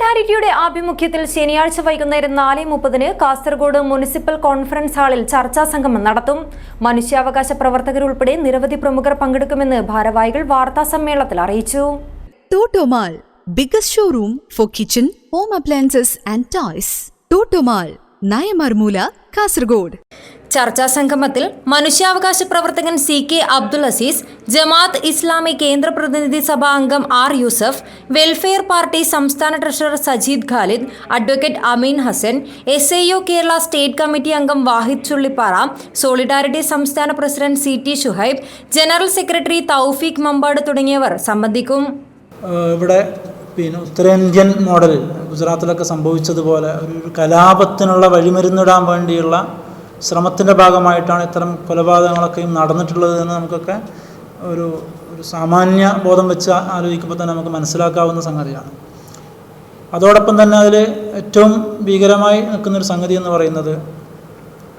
സോളിഡാരിറ്റിയുടെ ആഭിമുഖ്യത്തിൽ ശനിയാഴ്ച വൈകുന്നേരം നാല് മുപ്പതിന് കാസർഗോഡ് മുനിസിപ്പൽ കോൺഫറൻസ് ഹാളിൽ ചർച്ചാ സംഗമം നടത്തും മനുഷ്യാവകാശ പ്രവർത്തകരുൾപ്പെടെ നിരവധി പ്രമുഖർ പങ്കെടുക്കുമെന്ന് ഭാരവാഹികൾ വാർത്താ സമ്മേളനത്തിൽ അറിയിച്ചു Totomall biggest showroom for kitchen home appliances and toys. Totomall Nayamarmoola Kasargod. ചർച്ചാ സംഗമത്തിൽ മനുഷ്യാവകാശ പ്രവർത്തകൻ സി കെ അബ്ദുൽ അസീസ് ജമാഅത്ത് ഇസ്ലാമി കേന്ദ്ര പ്രതിനിധി സഭാ അംഗം ആർ യൂസഫ് വെൽഫെയർ പാർട്ടി സംസ്ഥാന treasurer Sajeed Khalid advocate Ameen Hassan S I Kerala state committee അംഗം വാഹിദ് ചുള്ളിപ്പാറ സോളിഡാരിറ്റി സംസ്ഥാന president C T Shuhaib general secretary Thoufeeq Mampad തുടങ്ങിയവർ സംബന്ധിക്കും. ഇവിടെ പിന്നെ ഉത്തരേന്ത്യൻ മോഡൽ ഗുജറാത്തിലൊക്കെ സംഭവിച്ചതുപോലെ ഒരു കലാപത്തിനുള്ള വഴിമരുന്നിടാൻ വേണ്ടിയുള്ള ശ്രമത്തിന്റെ ഭാഗമായിട്ടാണ് ഇത്തരം കൊലപാതകങ്ങളൊക്കെയും നടന്നിട്ടുള്ളത് എന്ന് നമുക്കൊക്കെ ഒരു ഒരു സാമാന്യ ബോധം വെച്ച് ആലോചിക്കുമ്പോൾ തന്നെ നമുക്ക് മനസ്സിലാക്കാവുന്ന സംഗതിയാണ്. അതോടൊപ്പം തന്നെ അതിൽ ഏറ്റവും ഭീകരമായി നിൽക്കുന്നൊരു സംഗതി എന്ന് പറയുന്നത്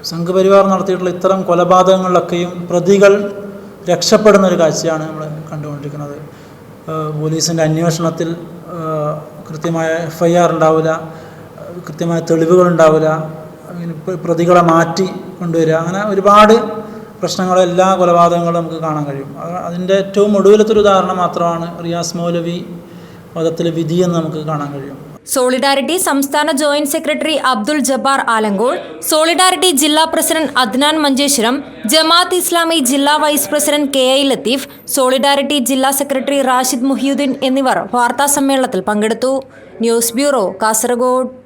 സംഘപരിവാർ നടത്തിയിട്ടുള്ള ഇത്തരം കൊലപാതകങ്ങളിലൊക്കെയും പ്രതികൾ രക്ഷപ്പെടുന്ന ഒരു കാഴ്ചയാണ് നമ്മൾ കണ്ടുകൊണ്ടിരിക്കുന്നത്. പോലീസിന്റെ അന്വേഷണത്തിൽ കൃത്യമായ എഫ് ഐ ആർ ഉണ്ടാവില്ല കൃത്യമായ തെളിവുകൾ ഉണ്ടാവില്ല അങ്ങനെ പ്ര- പ്രതികളെ മാറ്റി കൊണ്ടുവരിക. അങ്ങനെ ഒരുപാട് പ്രശ്നങ്ങൾ എല്ലാ കൊലപാതകങ്ങളും നമുക്ക് കാണാൻ കഴിയും. അത് അതിന്റെ ഏറ്റവും ഒടുവിലത്തെ ഒരു ഉദാഹരണം മാത്രമാണ് റിയാസ് മൗലവി മതത്തിലെ വിധിയെന്ന് നമുക്ക് കാണാൻ കഴിയും. സോളിഡാരിറ്റി സംസ്ഥാന joint secretary Abdul Jabbar Alankol Solidarity ജില്ലാ പ്രസിഡന്റ് അദ്നാൻ മഞ്ചേശ്വരം ജമാഅത്ത് ഇസ്ലാമി ജില്ലാ vice president K I Latheef Solidarity ജില്ലാ സെക്രട്ടറി റാഷിദ് മുഹിയുദ്ദീൻ എന്നിവർ വാർത്താസമ്മേളനത്തിൽ പങ്കെടുത്തു. News bureau Kasaragod.